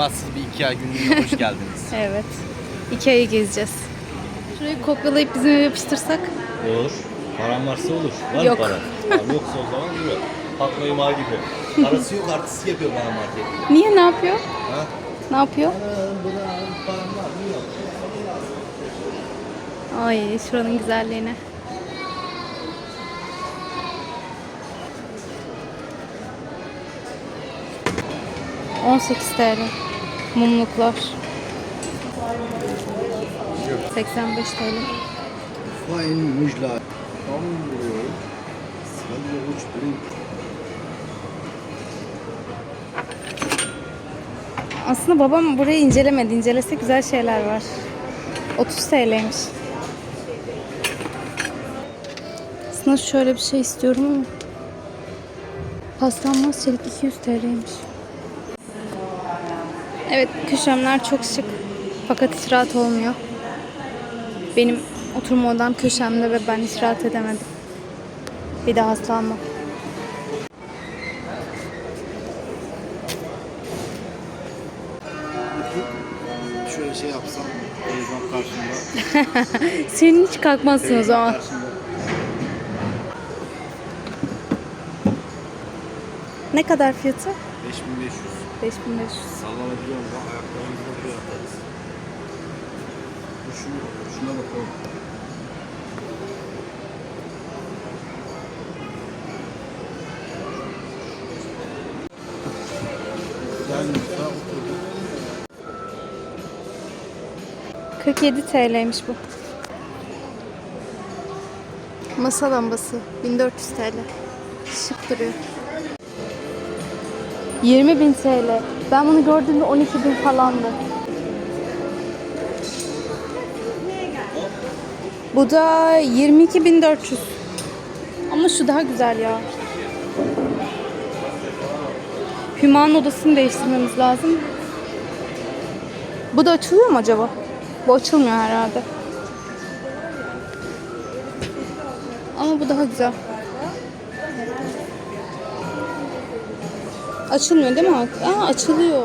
Temassız bir iki ay günlüğüne hoş geldiniz. Evet. Ikea'yı gezeceğiz. Şurayı kopyalayıp bizim eve yapıştırsak. Olur. Paran varsa olur. Var Yok. mı para? Tamam, yoksa o zaman yok. Fatma İma gibi. Parası yok artist yapıyor bana market. Niye ne yapıyor? Ha? Ne yapıyor? Ay şuranın güzelliğine. ...18 TL. Mumluklar. 85 TL. Fein Müjler. Hamburg. Sandwich Drink. Aslında babam burayı incelemedi. İncelese güzel şeyler var. 30 TL'ymiş. Aslında şöyle bir şey istiyorum ama. Paslanmaz çelik 200 TL'ymiş. Evet köşemler çok şık. Fakat hiç rahat olmuyor. Benim oturma odam köşemde ve ben hiç rahat edemedim. Bir daha asla almam. Şöyle şey yapsam. Televizyon karşımda. Senin hiç kalkmazsın o zaman. Karşımda. Ne kadar fiyatı? 5500. 5500. Sallanabiliyor mu? Ayaklarımızı buraya atarız. Şu, şuna bakalım. Oturduk. 47 TL'ymiş bu. Masa lambası 1400 TL. Şık duruyor. 20.000 TL. Ben bunu gördüğümde 12.000 falandı. Bu da 22.400. Ama şu daha güzel ya. Hüma'nın odasını değiştirmemiz lazım. Bu da açılıyor mu acaba? Bu açılmıyor herhalde. Ama bu daha güzel. Açılmıyor değil mi? Aa açılıyor.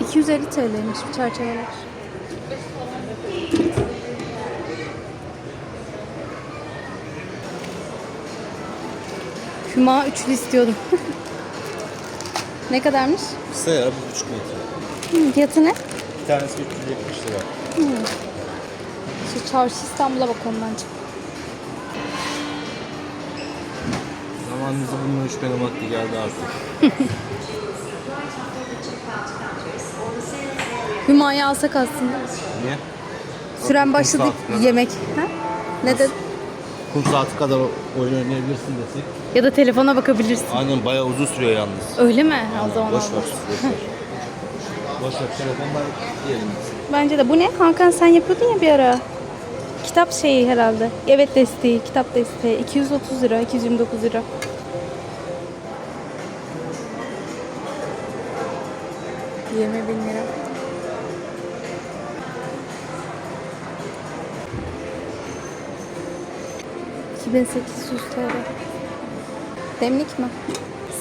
...250 TL'ymiş bu çerçeveler. Hüma üçlü istiyordum. ne kadarmış? Kısa ya bu buçuk metre. Hı, fiyatı ne? Bir tanesi 370 lira. Şu çarşı İstanbul'a bakalım bence. Zamanınızı bununla üçgen vakti geldi artık. Hüma'yı alsak aslında. Niye? Süren başladı yemek. Ha? Ne de Kum saati kadar oyun oynayabilirsin desek. ya da telefona bakabilirsin. Aynen bayağı uzun sürüyor yalnız. Öyle mi? O zaman Boş ver. Boş ver. Boş ver. Telefondan diyelim. Bence de. Bu ne? Hakan sen yapıyordun ya bir ara. Kitap şeyi herhalde. Evet desteği, kitap desteği. 230 lira, 229 lira. Yirmi bin lira. İki bin sekiz yüz TL. Demlik mi?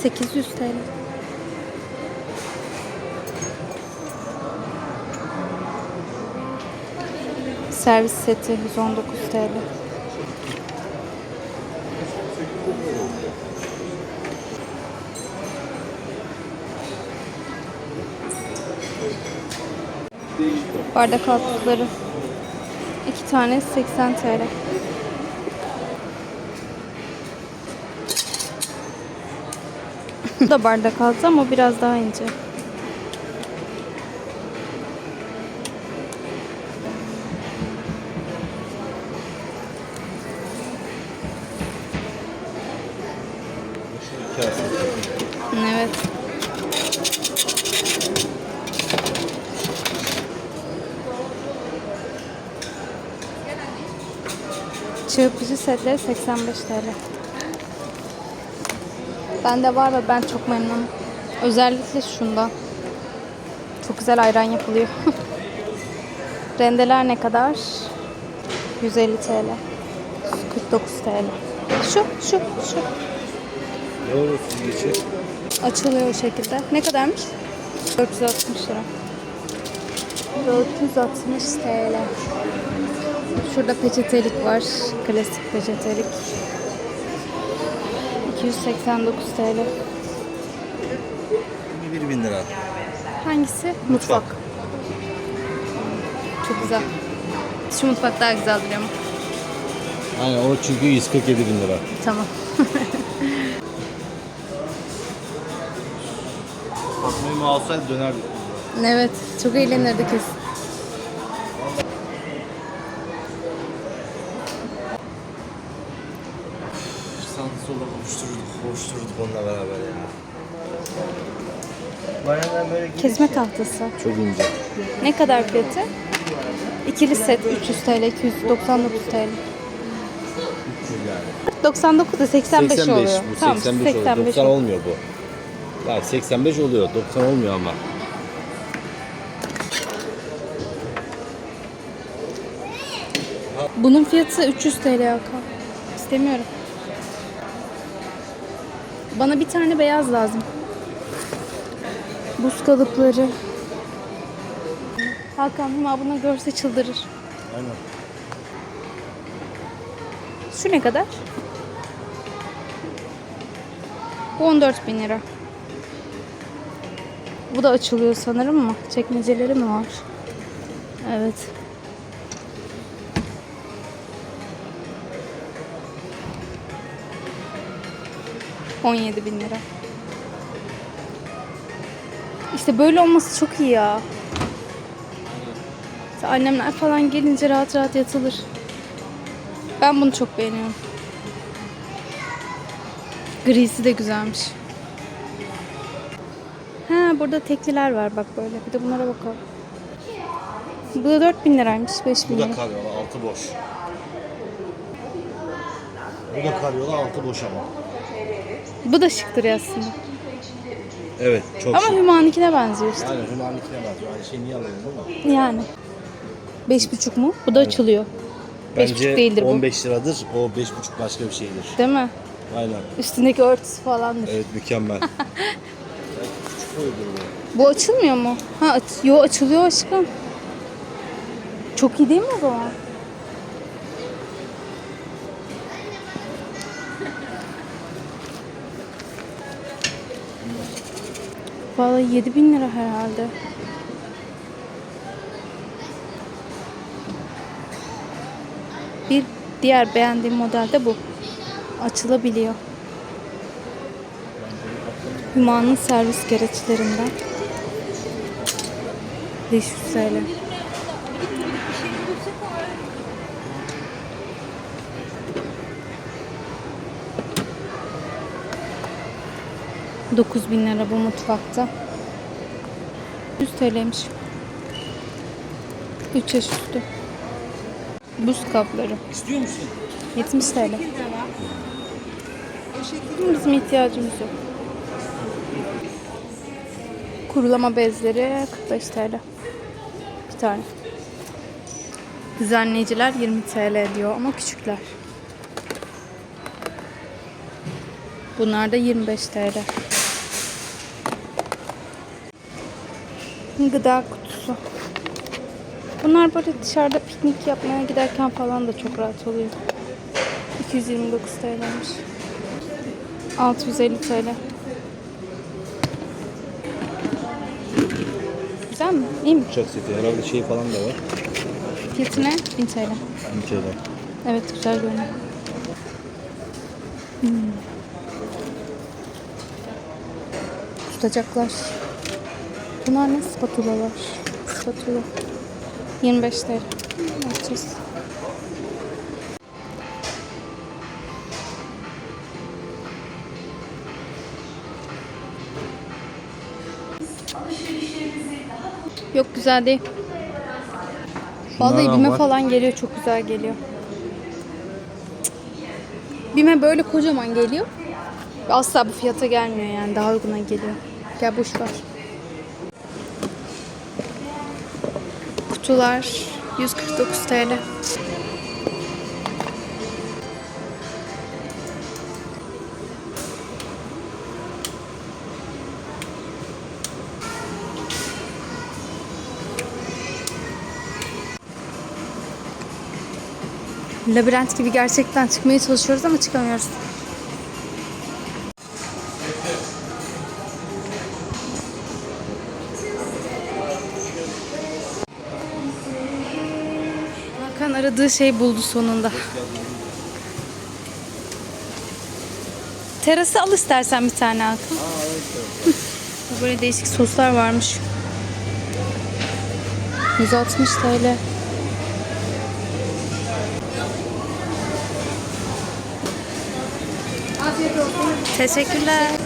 800 TL. Servis seti 119 TL. Bardak altlıkları. iki tane 80 TL. Bu da bardak altı ama biraz daha ince. Evet. Çırpıcı setleri 85 TL. Bende var ve ben çok memnunum. Özellikle şundan. Çok güzel ayran yapılıyor. Rendeler ne kadar? 150 TL. 49 TL. Şu, şu, şu. Doğru geçir. Açılıyor o şekilde. Ne kadarmış? 460 lira. 460 TL. Şurada peçetelik var. Klasik peçetelik. 289 TL. 21 bin lira. Hangisi? Mutfak. Çok güzel. Şu mutfak daha güzel duruyor ama. Aynen o çünkü 147 bin lira. Tamam. Fatma Ümü alsaydı dönerdik. Evet, çok eğlenirdi kesin. Sağda solda koşturduk, koşturduk onunla beraber ya. Bayanlar böyle gidiyor. Kesme tahtası. Çok ince. Ne kadar fiyatı? İkili set 300 TL, 299 TL. 300 yani. 99 da 85, oluyor. bu tamam, 85, oluyor. 90 oluyor. olmuyor bu. Yani 85 oluyor, 90 olmuyor ama. Bunun fiyatı 300 TL Hakan. İstemiyorum. Bana bir tane beyaz lazım. Buz kalıpları. Hakan Hüma bunu görse çıldırır. Aynen. Şu ne kadar? Bu 14 bin lira. Bu da açılıyor sanırım mı? Çekmeceleri mi var? Evet. On yedi bin lira. İşte böyle olması çok iyi ya. İşte Annemler falan gelince rahat rahat yatılır. Ben bunu çok beğeniyorum. Grisi de güzelmiş. Ha burada tekliler var bak böyle. Bir de bunlara bakalım. Bu da 4000 liraymış. 5000 Bu lira. da karyola, altı boş. Bu da karyola, altı boş ama. Bu da şık duruyor aslında. Evet, çok Ama şık. Hüma'nınkine benziyor işte. Yani Hümanit'ine benziyor. Aynı şeyi niye alalım değil mi? Yani. 5,5 mu? Bu da açılıyor. Beş Bence buçuk değildir bu. 15 liradır, o 5,5 başka bir şeydir. Değil mi? Aynen. Üstündeki örtüsü falandır. Evet, mükemmel. Küçük boyudur bu. Bu açılmıyor mu? Ha aç Yo açılıyor aşkım. Çok iyi değil mi o zaman? Vallahi 7000 lira herhalde. Bir diğer beğendiğim model de bu. Açılabiliyor. Hüma'nın servis gereçlerinden. 500 TL. Dokuz bin lira bu mutfakta. 100 TL'ymiş. 3 yaş üstü. Buz kapları. İstiyor musun? 70 TL. Bizim ihtiyacımız yok. Kurulama bezleri 45 TL. Bir tane. Düzenleyiciler 20 TL diyor ama küçükler. Bunlar da 25 TL. Gıda kutusu. Bunlar böyle dışarıda piknik yapmaya giderken falan da çok rahat oluyor. 229 TL'ymiş. 650 TL. Güzel mi? İyi mi? Uçak seti herhalde şey falan da var. Fiyatı ne? 1000 TL. Bir şeyler. Evet güzel görünüyor. Hmm. Tutacaklar. Bunlar ne? Spatulalar. Spatula. 25 TL. Ne yapacağız? Yok güzel değil. Vallahi Şunlardan bime var. falan geliyor çok güzel geliyor. Bime böyle kocaman geliyor. Asla bu fiyata gelmiyor yani daha uyguna geliyor. Gel boş ver. Kutular 149 TL. Labirent gibi gerçekten çıkmaya çalışıyoruz ama çıkamıyoruz. Aradığı şeyi buldu sonunda. Terası al istersen bir tane Hakan. Böyle değişik soslar varmış. 160 TL. Teşekkürler.